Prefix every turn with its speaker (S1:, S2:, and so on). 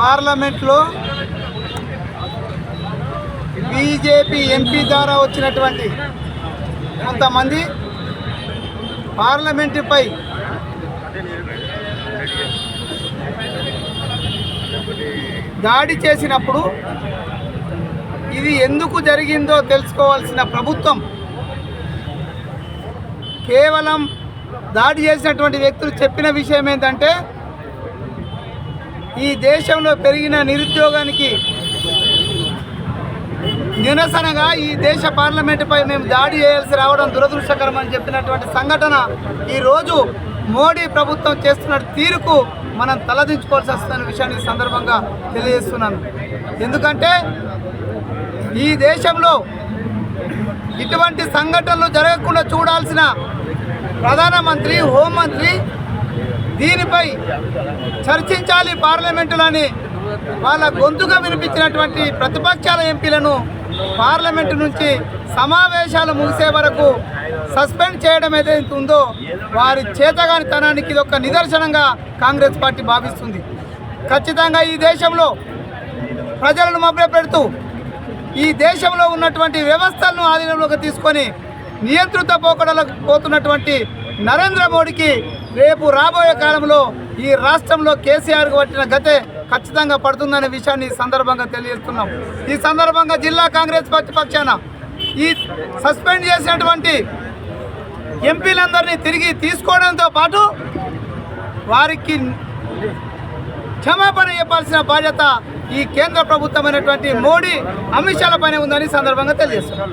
S1: పార్లమెంట్లో BJP MP ద్వారా వచ్చినటువంటి కొంతమంది పార్లమెంటుపై దాడి చేసినప్పుడు ఇది ఎందుకు జరిగిందో తెలుసుకోవాల్సిన ప్రభుత్వం కేవలం దాడి చేసినటువంటి వ్యక్తులు చెప్పిన విషయం ఏంటంటే ఈ దేశంలో పెరిగిన నిరుద్యోగానికి నిరసనగా ఈ దేశ పార్లమెంటుపై మేము దాడి చేయాల్సి రావడం దురదృష్టకరం అని చెప్పినటువంటి సంఘటన ఈరోజు మోడీ ప్రభుత్వం చేస్తున్న తీరుకు మనం తలదించుకోవాల్సి వస్తున్న విషయాన్ని సందర్భంగా తెలియజేస్తున్నాను. ఎందుకంటే ఈ దేశంలో ఇటువంటి సంఘటనలు జరగకుండా చూడాల్సిన ప్రధానమంత్రి హోంమంత్రి దీనిపై చర్చించాలి పార్లమెంటులని. వాళ్ళ గొంతుగా వినిపించినటువంటి ప్రతిపక్షాల ఎంపీలను పార్లమెంటు నుంచి సమావేశాలు ముగిసే వరకు సస్పెండ్ చేయడం ఏదైతే ఉందో వారి చేతగానితనానికి ఇది ఒక నిదర్శనంగా కాంగ్రెస్ పార్టీ భావిస్తుంది. ఖచ్చితంగా ఈ దేశంలో ప్రజలను మభ్యపెడుతూ ఈ దేశంలో ఉన్నటువంటి వ్యవస్థలను ఆధీనంలోకి తీసుకొని నియంత్రిత పోకడలకు పోతున్నటువంటి నరేంద్ర మోడీకి రేపు రాబోయే కాలంలో ఈ రాష్ట్రంలో కేసీఆర్కు పట్టిన గతే ఖచ్చితంగా పడుతుందనే విషయాన్ని ఈ సందర్భంగా తెలియజేస్తున్నాం. ఈ సందర్భంగా జిల్లా కాంగ్రెస్ పార్టీ పక్షాన ఈ సస్పెండ్ చేసినటువంటి ఎంపీలందరినీ తిరిగి తీసుకోవడంతో పాటు వారికి క్షమాపణ చెప్పాల్సిన బాధ్యత ఈ కేంద్ర ప్రభుత్వమైనటువంటి మోడీ అమిత్ షాల పైన ఉందని సందర్భంగా తెలియజేస్తున్నాం.